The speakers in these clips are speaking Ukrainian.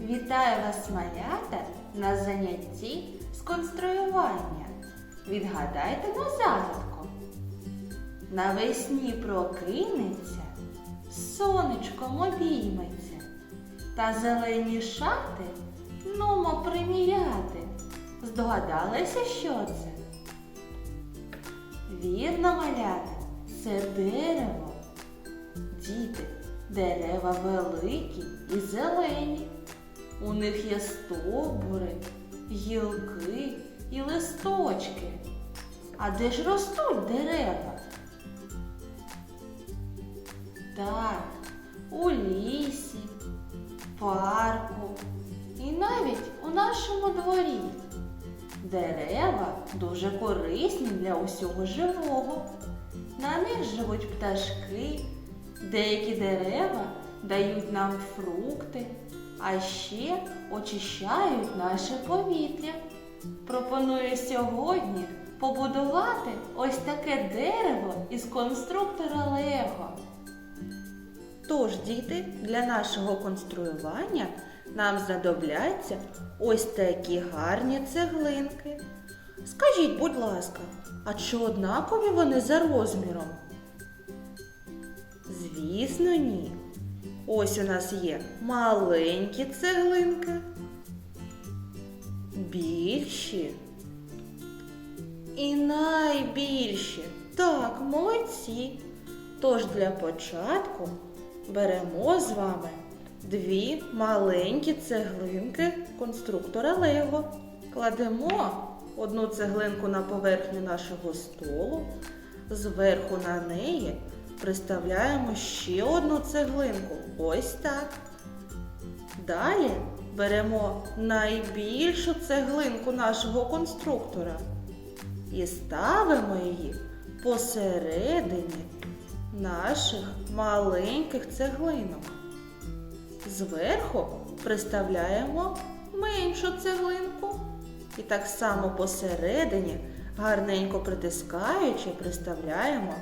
Вітаю вас, малята, на занятті з конструювання. Відгадайте на загадку. Навесні прокинеться, сонечком обійметься, та зелені шати нумо приміряти. Здогадалися, що це? Вірно, малята, це дерево. Діти, дерева великі і зелені. У них є стовбури, гілки і листочки. А де ж ростуть дерева? Так, у лісі, парку і навіть у нашому дворі. Дерева дуже корисні для усього живого. На них живуть пташки, деякі дерева дають нам фрукти, а ще очищають наше повітря. Пропоную сьогодні побудувати ось таке дерево із конструктора Лего. Тож, діти, для нашого конструювання нам знадобляться ось такі гарні цеглинки. Скажіть, будь ласка, а чи однакові вони за розміром? Звісно, ні. Ось у нас є маленькі цеглинки, більші і найбільші. Так, молодці. Тож для початку беремо з вами дві маленькі цеглинки конструктора Лего. Кладемо одну цеглинку на поверхню нашого столу, зверху на неї приставляємо ще одну цеглинку. Ось так. Далі беремо найбільшу цеглинку нашого конструктора і ставимо її посередині наших маленьких цеглинок. Зверху приставляємо меншу цеглинку. І так само посередині, гарненько притискаючи, приставляємо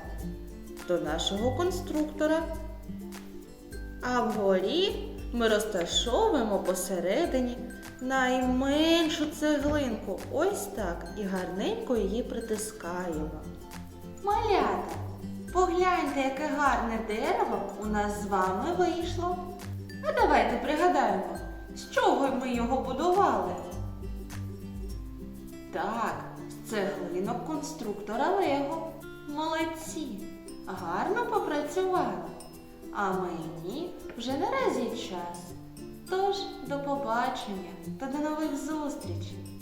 до нашого конструктора. А вгорі ми розташовуємо посередині найменшу цеглинку. Ось так. І гарненько її притискаємо. Малята, погляньте, яке гарне дерево у нас з вами вийшло. А давайте пригадаємо, з чого ми його будували. Так, з цеглинок конструктора Лего. Молодці! А мені вже наразі час. Тож до побачення та до нових зустрічей!